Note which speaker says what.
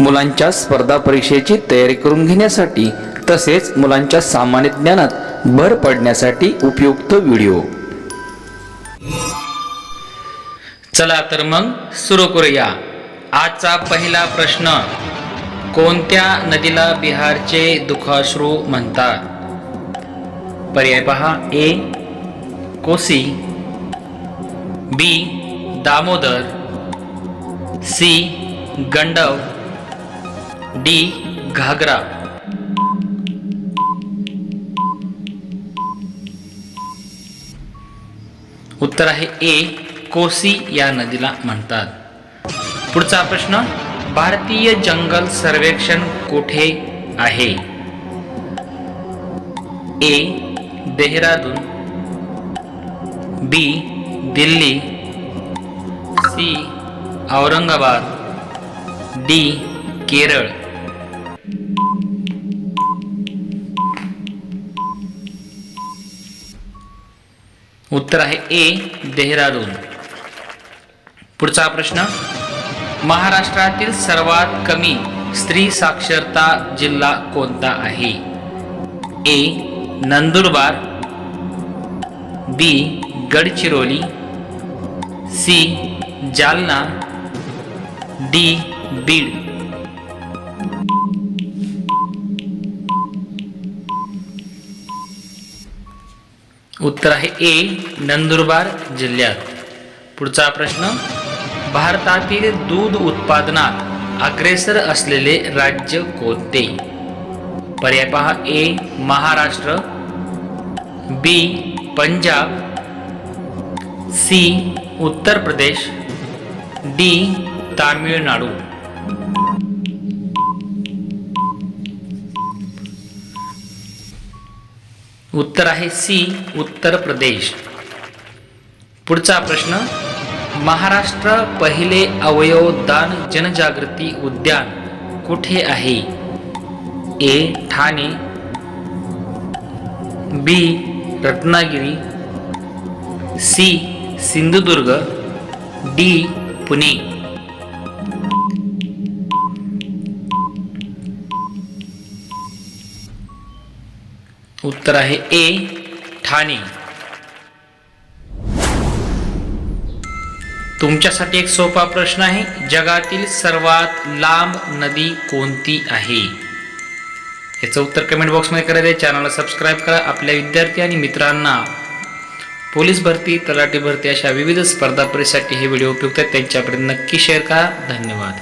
Speaker 1: मुलांच्या स्पर्धा परीक्षेची तयारी करून घेण्यासाठी तसेच मुलांच्या सामान्य ज्ञानात भर पडण्यासाठी उपयुक्त व्हिडिओ. चला तर मग सुरू करूया. आजचा पहिला प्रश्न कोणत्या नदीला बिहारचे दुखाश्रू म्हणतात? पर्याय पहा A Kosi B Damodar C गंडव D Ghaghara. उत्तर आहे ए कोसी या नदीला म्हणतात. पुढचा प्रश्न भारतीय जंगल सर्वेक्षण कुठे आहे? A Dehradun. B Delhi. C Aurangabad. D Kerala. उत्तर आहे ए देहरादून. पुढचा प्रश्न महाराष्ट्रातील सर्वात कमी स्त्री साक्षरता जिल्हा कोणता आहे? A Nandurbar B Gadchiroli C Jalna D Beed. उत्तर आहे ए नंदुरबार जिल्ह्यात. पुढचा प्रश्न भारतातील दूध उत्पादनात अग्रेसर असलेले राज्य कोणते? पर्याय पहा A Maharashtra B Punjab C Uttar Pradesh D Tamil Nadu. उत्तर आहे सी उत्तर प्रदेश. पुढचा प्रश्न महाराष्ट्र पहिले अवयवदान जनजागृती उद्यान कुठे आहे? A Thane B Ratnagiri C Sindhudurg D Pune. उत्तर आहे ए ठाणे. तुमच्यासाठी एक सोपा प्रश्न आहे. जगातील सर्वात लांब नदी कोणती आहे? याचं उत्तर कमेंट बॉक्समध्ये करा. द्या चॅनलला सबस्क्राईब करा. आपल्या विद्यार्थी आणि मित्रांना पोलीस भरती तलाठी भरती अशा विविध स्पर्धा परीक्षेसाठी हे व्हिडिओ उपयुक्त आहेत. त्यांच्यापर्यंत नक्की शेअर करा. धन्यवाद.